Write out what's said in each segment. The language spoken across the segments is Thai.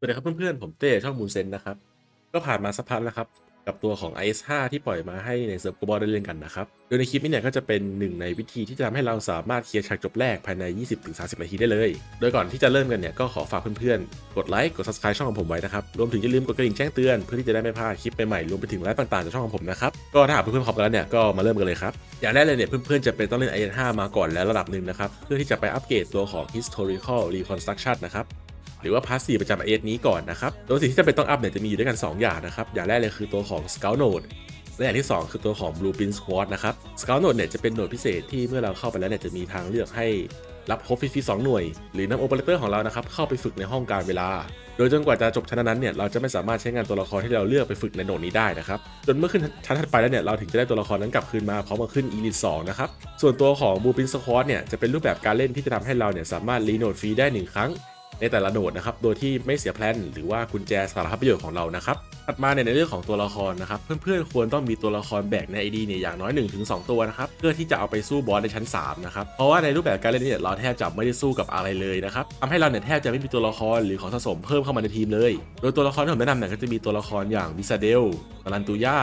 สวัสดีครับเพื่อนๆ ผมเต้ช่องมูนเซนนะครับ ก็ผ่านมาสักพักแล้วครับ กับตัวของ IS5 ที่ปล่อยมาให้ในเซิร์ฟกบอลได้เล่นกันนะครับ โดยในคลิปนี้เนี่ยก็จะเป็นหนึ่งในวิธีที่จะทำให้เราสามารถเคลียร์ฉากจบแรกภายใน 20-30 นาทีได้เลย โดยก่อนที่จะเริ่มกันเนี่ยก็ขอฝากเพื่อนๆ กดไลค์ กด subscribe ช่องของผมไว้นะครับ รวมถึงอย่าลืมกดกระดิ่งแจ้งเตือนเพื่อที่จะได้ไม่พลาดคลิปใหม่ๆ รวมไปถึงไลฟ์ต่างๆจากช่องของผมนะครับ ก็ถ้าหากเพื่อนๆพร้อมกันแล้วเนี่ยก็มาเริ่มกันเลยครับ อย่างแรกเลยเนี่ยเพื่อนๆจะเป็นต้องเล่น IS5 มาก่อนแล้วระดับหนึ่งนะครับเพื่อที่จะไปอัปเกรดตัวของ historical reconstruction นะครับ หรือว่าพาสซีประจำเอสนี้ก่อนนะครับโดยสิ่งที่จะเป็นต้องอัพเนี่ยจะมีอยู่ด้วยกัน 2 อย่างนะครับ อย่างแรกเลยคือตัวของ Scout Node และอย่างที่ 2 คือตัวของ Blueprint Squad นะครับ Scout Node เนี่ยจะเป็นโหนดพิเศษที่เมื่อเราเข้าไปแล้วเนี่ยจะมีทางเลือกให้รับครบฟรีๆ2หน่วย หรือนำโอเปอเรเตอร์ของเรานะครับเข้าไปฝึกในห้องการเวลา โดยจนกว่าจะจบชั้นนั้นเนี่ยเราจะไม่สามารถใช้งานตัวละครที่เราเลือกไปฝึกในโหนดนี้ได้นะครับจนเมื่อขึ้นชั้นถัดไปแล้วเนี่ยเราถึงจะได้ตัวละครนั้นกลับคืนมาพร้อมกับขึ้น Elite 2นะครับส่วนตัวของ Blueprint Squad เนี่ยจะเป็นรูปแบบการเล่นที่จะทำให้เราเนี่ยสามารถรีโหนดฟรีได้หนึ่งครั้ง ในแต่ละโหนดนะครับ โดยที่ไม่เสียแพลนหรือว่ากุญแจสารพัดประโยชน์ของเรานะครับ ถัดมาเนี่ยในเรื่องของตัวละครนะครับ เพื่อนๆควรต้องมีตัวละครแบกใน ID เนี่ยอย่างน้อย 1-2 ตัวนะครับ เพื่อที่จะเอาไปสู้บอสในชั้น 3 นะครับ เพราะว่าในรูปแบบการเล่นเนี่ยเราแทบจะไม่ได้สู้กับอะไรเลยนะครับทำให้เราเนี่ยแทบจะไม่มีตัวละครหรือของสะสมเพิ่มเข้ามาในทีมเลย โดยตัวละครที่ผมแนะนำเนี่ยก็จะมีตัวละครอย่างวิซาเดลตาลันตูย่า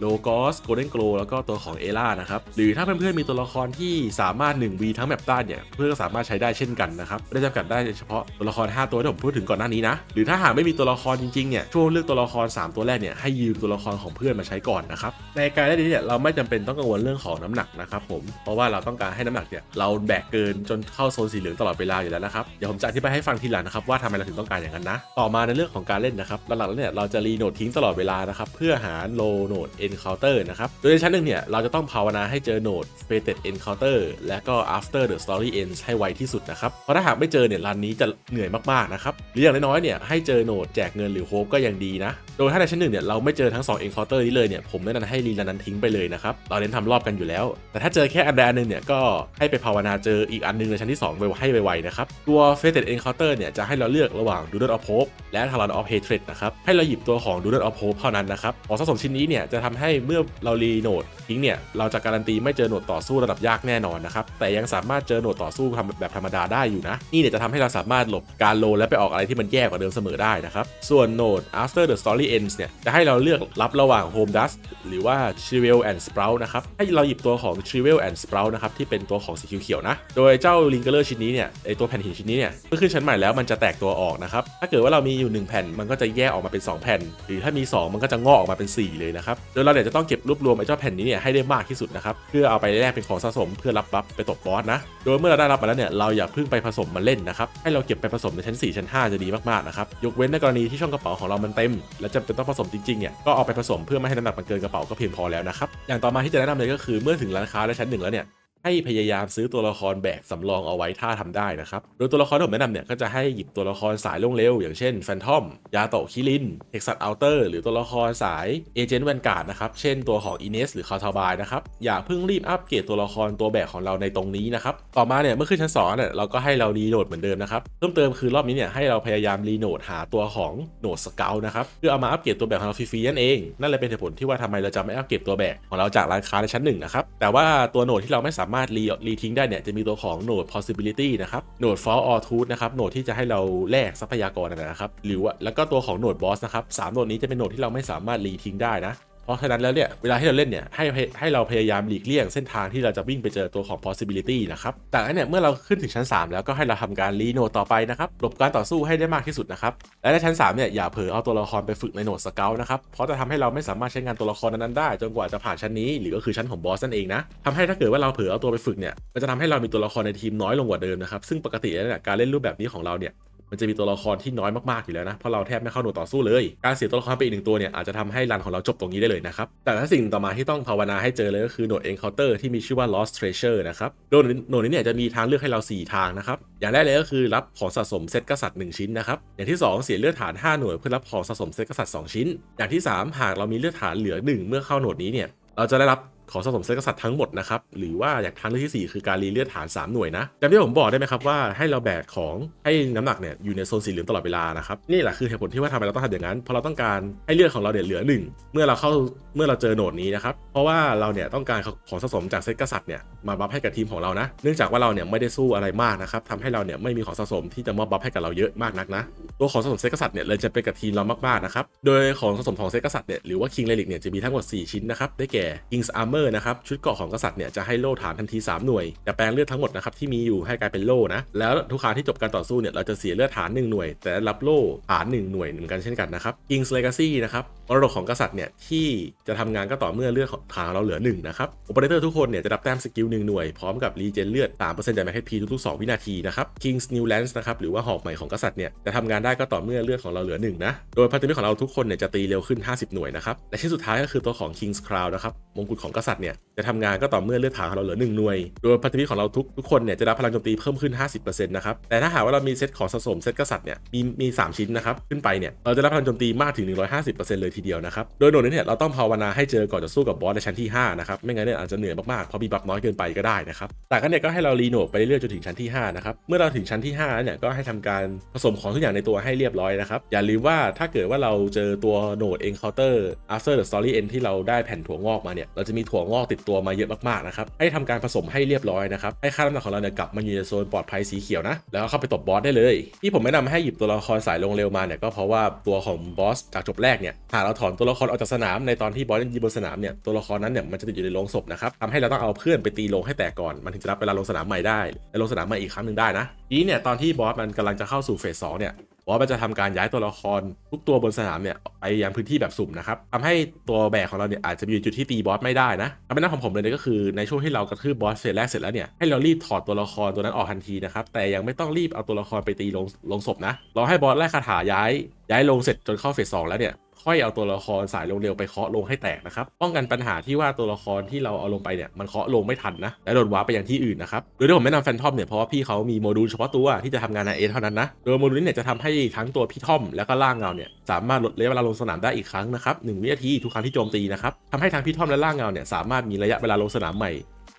โลกอสโกลเด้นโกลแล้วก็ตัวของเอล่านะครับหรือถ้าเพื่อนๆมีตัวละครที่สามารถ 1V ทั้งแมปได้เนี่ยเพื่อนก็สามารถใช้ได้เช่นกันนะครับไม่ได้จำกัดได้เฉพาะตัวละคร5 ตัวที่ผมพูดถึงก่อนหน้านี้นะ หรือถ้าหากไม่มีตัวละครจริงๆเนี่ยช่วงเลือกตัวละคร 3 ตัวแรกเนี่ยให้ยืมตัวละครของเพื่อนมาใช้ก่อนนะครับในการเล่นนี้เนี่ยเราไม่จำเป็นต้องกังวลเรื่องของน้ำหนักนะครับผมเพราะว่าเราต้องการให้น้ำหนักเนี่ยเราแบกเกินจนเข้าโซนสีเหลืองตลอดเวลาอยู่แล้วนะครับเดี๋ยวผมจะอธิบายให้ฟังทีหลังนะครับว่าทำไมเราถึงต้องการอย่างนั้นนะต่อมาในเรื่องของการเล่นนะครับหลักๆแล้วเนี่ยเราจะรีโนดทิ้งตลอดเวลานะครับเพื่อหาโลโนด encounter นะครับโดยในชั้นหนึ่งเนี่ยเราจะต้องภาวนาให้เจอโนด fated encounter และก็ after the story ends ให้ไวที่สุดนะครับเพราะถ้าหากไม่เจอเนี่ยรันนี้จะเหนื่อยมากๆนะครับหรืออย่างน้อยๆเนี่ยให้เจอโนดแจกเงินหรือโฮปก็ยังดีนะ โดยถ้าในชั้นหนึ่งเนี่ยเราไม่เจอทั้ง2 encounter นี้เลยเนี่ยผมแนะนำให้รีรันนั้นทิ้งไปเลยนะครับเราเน้นทำรอบกันอยู่แล้ว แต่ถ้าเจอแค่อันใดอันหนึ่งเนี่ยก็ให้ไปภาวนาเจออีกอันนึงในชั้นที่2ไปให้ไวๆนะครับตัว fated encounter เนี่ยจะให้เราเลือกระหว่าง Doodle of Hope และ Talon of Hatred นะครับให้เราหยิบตัวของ Doodle of Hope เท่านั้นนะครับของสะสมชิ้นนี้เนี่ยจะทำให้เมื่อเรารีโนดทิ้งเนี่ยเราจะการันตีไม่เจอโหนดต่อสู้ระดับยากแน่นอนนะครับแต่ยังสามารถเจอโหนดต่อสู้ทำแบบธรรมดาได้อยู่นะนี่เนี่ยจะทำให้เราสามารถหลบการโลและไปออกอะไรที่มันแย่กว่าเดิมเสมอได้นะครับส่วนโหนด after the story ends เนี่ยจะให้เราเลือกรับระหว่าง home dust หรือว่า shrivel and sprout นะครับ ให้เราหยิบตัวของ shrivel and sprout นะครับที่เป็นตัวของสีเขียวๆนะ โดยเจ้า lingerer ชิ้นนี้เนี่ยไอตัวแผ่นหินชิ้นนี้เนี่ยเมื่อขึ้นชั้นใหม่แล้วมันจะแตกตัวออกนะครับ ถ้าเกิดว่าเรามีอยู่ 1 แผ่นมันก็จะแยกออกมาเป็น 2 แผ่น หรือถ้ามี 2 มันก็จะงอกออกมาเป็น 4 เลยนะครับ โดยเราเนี่ยจะต้องเก็บรวบรวมไอเจ้าแผ่นนี้เนี่ยให้ได้มากที่สุดนะครับเพื่อเอาไปแลกเป็นของสะสมเพื่อรับบัฟไปตบบอสนะ โดยเมื่อเราได้รับมาแล้วเนี่ยเราอย่าเพิ่งไปผสมมาเล่นนะครับให้เราเก็บไปผสมในชั้น 4 ชั้น 5 จะดีมากๆนะครับยกเว้นในกรณีที่ช่องกระเป๋าของเรามันเต็มและจำเป็นต้องผสมจริงๆเนี่ยก็เอาไปผสมเพื่อไม่ให้น้ำหนักมันเกินกระเป๋าก็เพียงพอแล้วนะครับอย่างต่อมาที่จะแนะนำเลยก็คือเมื่อถึงร้านค้าและชั้นหนึ่งแล้วเนี่ย ให้พยายามซื้อตัวละครแบกสำรองเอาไว้ถ้าทำได้นะครับ โดยตัวละครที่ผมแนะนำเนี่ยก็จะให้หยิบตัวละครสายลงเร็ว อย่างเช่นแฟนทอม ยาโตคิรินเฮกซัตอัลเตอร์หรือตัวละครสายเอเจนต์แวนการ์ดนะครับ เช่นตัวของอินเนสหรือคาทาบายนะครับ อย่าเพิ่งรีบอัปเกรดตัวละครตัวแบกของเราในตรงนี้นะครับ ต่อมาเนี่ยเมื่อขึ้นชั้น2เนี่ยเราก็ให้เรารีโหลดเหมือนเดิมนะครับ เพิ่มเติมคือรอบนี้เนี่ยให้เราพยายามรีโหลดหาตัวของโหนดสเกลนะครับเพื่อเอามาอัปเกรดตัวแบกของเราฟรีๆนั่นเองนั่นเลยเป็นเหตุผลที่ว่าทำไมเราจะไม่อัปเกรดตัวแบกของเราจากร้านค้าในชั้นหนึ่งนะครับแต่ว่าตัวโหนดที่เราไม่สาามารถรีรีทิ้งได้เนี่ยจะมีตัวของโนด possibility นะครับโนด fall truth นะครับโหนดที่จะให้เราแลกทรัพยากรนะครับหรือว่าแล้วก็ตัวของโหนด boss นะครับสามโหนดนี้จะเป็นโหนดที่เราไม่สามารถรีทิ้งได้นะ ราะฉะนั้นแล้วเนี่ยเวลาที่เราเล่นเนี่ยให้ให้เราพยายามหลีกเลี่ยงเส้นทางที่เราจะวิ่งไปเจอตัวของ possibility นะครับจากนั้นเนี่ยเมื่อเราขึ้นถึงชั้น 3 แล้วก็ให้เราทำการรีโนดต่อไปนะครับหลบการต่อสู้ให้ได้มากที่สุดนะครับและในชั้น3เนี่ยอย่าเผลอเอาตัวละครไปฝึกในโหนดสเกลนะครับเพราะจะทำให้เราไม่สามารถใช้งานตัวละครนั้นๆได้ จนกว่าจะผ่านชั้นนี้หรือก็คือชั้นของบอสนั่นเองนะทำให้ถ้าเกิดว่าเราเผลอเอาตัวไปฝึกเนี่ยมันจะทำให้เรามีตัวละครในทีมน้อยลงกว่าเดิมนะครับซึ่งปกติแล้วเนี่ยการเล่นรูปแบบนี้ของเราเนี่ย มันจะมีตัวละครที่น้อยมากๆอยู่แล้วนะเพราะเราแทบไม่เข้าหน่วยต่อสู้เลย การเสียตัวละครไปอีกหนึ่งตัวเนี่ยอาจจะทำให้รันของเราจบตรงนี้ได้เลยนะครับแต่ถ้าสิ่งต่อมาที่ต้องภาวนาให้เจอเลยก็คือหนด Encounter ที่มีชื่อว่า Lost Treasure นะครับโดยหนดนี้เนี่ยจะมีทางเลือกให้เรา 4 ทางนะครับอย่างแรกเลยก็คือรับของสะสมเซตกษัตริย์1ชิ้นนะครับอย่างที่ 2 เสียเลือดฐาน 5 หน่วยเพื่อรับของสะสมเซตกษัตริย์2ชิ้น อย่างที่ 3 หากเรามีเลือดฐานเหลือ 1 เมื่อเข้าโหนดนี้เนี่ยเราจะได้รับ ขอสะสมเซตกษัตริย์ทั้งหมดนะครับ หรือว่าอย่างทางเลือกที่สี่คือการรีเลือดฐานสามหน่วยนะจำที่ผมบอกได้ไหมครับว่าให้เราแบกของให้น้ำหนักเนี่ยอยู่ในโซนสีเหลืองตลอดเวลานะครับนี่แหละคือเหตุผลที่ว่าทำไมเราต้องทำอย่างนั้นเพราะเราต้องการให้เลือดของเราเนี่ยเหลือหนึ่งเมื่อเราเข้าเมื่อเราเจอโหนดนี้นะครับเพราะว่าเราเนี่ยต้องการของสะสมจากเซตกษัตริย์เนี่ยมาบัฟให้กับทีมของเรานะ เนื่องจากว่าเราเนี่ยไม่ได้สู้อะไรมากนะครับทำให้เราเนี่ยไม่มีของสะสมที่จะมอบบัฟให้กับเราเยอะมากนักนะตัวของสะสมเซตกษัตริย์เนี่ยเลยจะเป็นกับทีมเรามากๆนะครับโดยของสะสมของเซตกษัตริย์เนี่ยหรือว่า King Relic เนี่ยจะมีทั้งหมด4ชิ้นนะครับได้แก่ King's Armor อร์นะครับชุดเกราะของกษัตริย์เนี่ยจะให้โล่ฐานทันที 3 หน่วยจะแปลงเลือดทั้งหมดนะครับที่มีอยู่ให้กลายเป็นโล่นะแล้วทุกครั้งที่จบการต่อสู้เนี่ยเราจะเสียเลือดฐาน 1 หน่วย แต่รับโล่ฐาน 1 หน่วยเหมือนกันเช่นกันนะครับ King's Legacy นะครับมรดกของกษัตริย์เนี่ยที่จะทำงานก็ต่อเมื่อเลือดของฐานเราเหลือ1นะครับโอเปอเรเตอร์ทุกคนเนี่ยจะรับแต้มสกิล1หน่วยพร้อมกับรีเจนเลือด3%จากแม็กพีทุกๆ2วินาทีนะครับ King's New Lance นะครับหรือว่าหอกใหม่ของกษัตริย์เนี่ยจะทำงานได้ก็ต่อเมื่อเลือดของเราเหลือ1นะโดยพันธมิตรของเราทุกคนเนี่ยจะตีเร็วขึ้น 50 หน่วยนะครับและชิ้นสุดท้ายก็คือตัวของ King's Crown นะครับมงกุฎของกษัตริย์ัตว์เนี่ยจะทำงานก็ต่อเมื่อเลือดฐานของเราเหลือ 1 หน่วย โดยพันธมิตรของเราทุกทุกคนเนี่ยจะรับพลังโจมตีเพิ่มขึ้น 50%นะครับ แต่ถ้าหากว่าเรามีเซตของสะสมเซตกษัตริย์เนี่ยมีมี 3 ชิ้นนะครับขึ้นไปเนี่ยเราจะรับพลังโจมตีมากถึง 150%เลยทีเดียวนะครับ โดยหนดนี้เนี่ยเราต้องภาวนาให้เจอก่อนจะสู้กับบอสในชั้นที่5นะครับ ไม่งั้นเนี่ยอาจจะเหนื่อยมากๆ เพราะมีบัฟน้อยเกินไปก็ได้นะครับ แต่ก็เนี่ยก็ให้เรารีโนดไปเรื่อยๆจนถึงชั้นที่5นะครับ เมื่อเราถึงชั้นที่5เนี่ยก็ให้ทำการผสมของทุกอย่างในตัวให้เรียบร้อยนะครับอย่าลืมว่าถ้าเกิดว่าเราเจอตัวโหนด encounter after the story end ที่เราได้แผ่นถั่วงอกมาเนี่ยเราจะมีถั่วงอกติดตัวมาเยอะมากๆนะครับให้ทำการผสมให้เรียบร้อยนะครับให้ค่าน้ำหนักของเราเนี่ยกลับมาอยู่ในโซนปลอดภัยสีเขียวนะแล้วก็เข้าไปตบบอสได้เลย ที่ผมแนะนำให้หยิบตัวละครสายลงเร็วมาเนี่ยก็เพราะว่าตัวของบอสจากจบแรกเนี่ยหากเราถอนตัวละครออกจากสนามในตอนที่บอสยังยืนบนสนามเนี่ยตัวละครนั้นเนี่ยมันจะติดอยู่ในโรงศพนะครับทำให้เราต้องเอาเพื่อนไปตีโรงให้แตกก่อนมันถึงจะรับเวลาลงสนามใหม่ได้และลงสนามใหม่อีกครั้งหนึ่งได้นะทีนี้เนี่ยตอนที่บอสมันกำลังจะเข้าสู่เฟสสองเนี่ยว่ามันจะทำการย้ายตัวละครทุกตัวบนสนามเนี่ยไปยังพื้นที่แบบสุ่มนะครับทำให้ตัวแบกของเราเนี่ยอาจจะมีจุดที่ตีบอสไม่ได้นะคำแนะนำของผมเลยก็คือในช่วงที่เรากระทืบบอสเสร็จแรกเสร็จแล้วเนี่ยให้เรารีบถอดตัวละครตัวนั้นออกทันทีนะครับแต่ยังไม่ต้องรีบเอาตัวละครไปตีลงลงศพนะเราให้บอสแรกคาถาย้าย ย้ายลงเสร็จจนเข้าเฟสสองแล้วเนี่ยค่อยเอาตัวละครสายลงเร็วไปเคาะลงให้แตกนะครับ ป้องกันปัญหาที่ว่าตัวละครที่เราเอาลงไปเนี่ยมันเคาะลงไม่ทันนะ และโดนว้าร์ปไปยังที่อื่นนะครับ โดยที่ผมแนะนำแฟนทอมเนี่ยเพราะว่าพี่เขามีโมดูลเฉพาะตัวที่จะทำงานในเอเท่านั้นนะ โดยโมดูลนี้เนี่ยจะทำให้ทั้งตัวพี่ทอมแล้วก็ล่างเงาเนี่ยสามารถลดระยะเวลาลงสนามได้อีกครั้งนะครับหนึ่งวินาทีทุกครั้งที่โจมตีนะครับทำให้ทั้งพี่ทอมและล่างเงาเนี่ยสามารถมีระยะเวลาลงสนามใหม่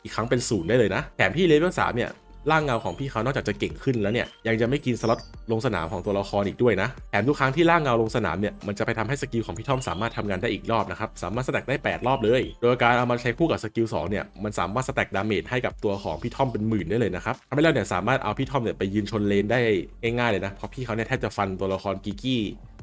อีกครั้งเป็นศูนย์ได้เลยนะแถมพี่เลเวลสามเนี่ย ร่างเงาของพี่เขานอกจากจะเก่งขึ้นแล้วเนี่ยยังจะไม่กินสล็อตลงสนามของตัวละครอีกด้วยนะแถมทุกครั้งที่ร่างเงาลงสนามเนี่ยมันจะไปทำให้สกิลของพี่ทอมสามารถทำงานได้อีกรอบนะครับสามารถสแต็กได้ 8 รอบเลย โดยการเอามาใช้คู่กับสกิล2เนี่ยมันสามารถสแต็กดาเมจให้กับตัวของพี่ทอมเป็นหมื่นได้เลยนะครับทำให้เราเนี่ยสามารถเอาพี่ทอมเนี่ยไปยืนชนเลนได้ง่ายๆเลยนะเพราะพี่เขาเนี่ยแทบจะฟันตัวละครกิกี้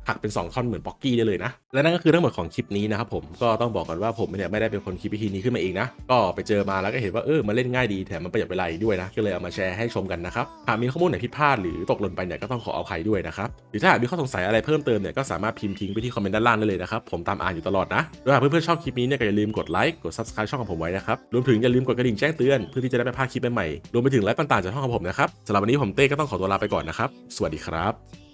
หักเป็น 2 ท่อนเหมือนป๊อกกี้ได้เลยนะ และนั่นก็คือทั้งหมดของคลิปนี้นะครับผมก็ต้องบอกก่อนว่าผมเนี่ยไม่ได้เป็นคนคิดวิธีนี้ขึ้นมาเองนะ ก็ไปเจอมาแล้วก็เห็นว่าเออมันเล่นง่ายดีแถมมันประหยัดเวลาอีกด้วยนะ ก็เลยเอามาแชร์ให้ชมกันนะครับหากมีข้อมูลไหนผิดพลาดหรือตกหล่นไปเนี่ยก็ต้องขออภัยด้วยนะครับหรือถ้าหากมีข้อสงสัยอะไรเพิ่มเติมเนี่ยก็สามารถพิมพ์ทิ้งไปที่คอมเมนต์ด้านล่างได้เลยนะครับผมตามอ่านอยู่ตลอดนะโดยหากเพื่อนๆชอบคลิปนี้เนี่ยก็อย่าลืมกดไลค์กด subscribe ช่องของผมไว้นะครับรวมถึงอย่าลืมกดกระดิ่งแจ้งเตือนเพื่อที่จะได้ไม่พลาดคลิปใหม่ๆรวมไปถึงไลฟ์ต่างๆจากช่องของผมนะครับสำหรับวันนี้ผมเต้ก็ต้องขอตัวลาไปก่อนนะครับสวัสดีครับ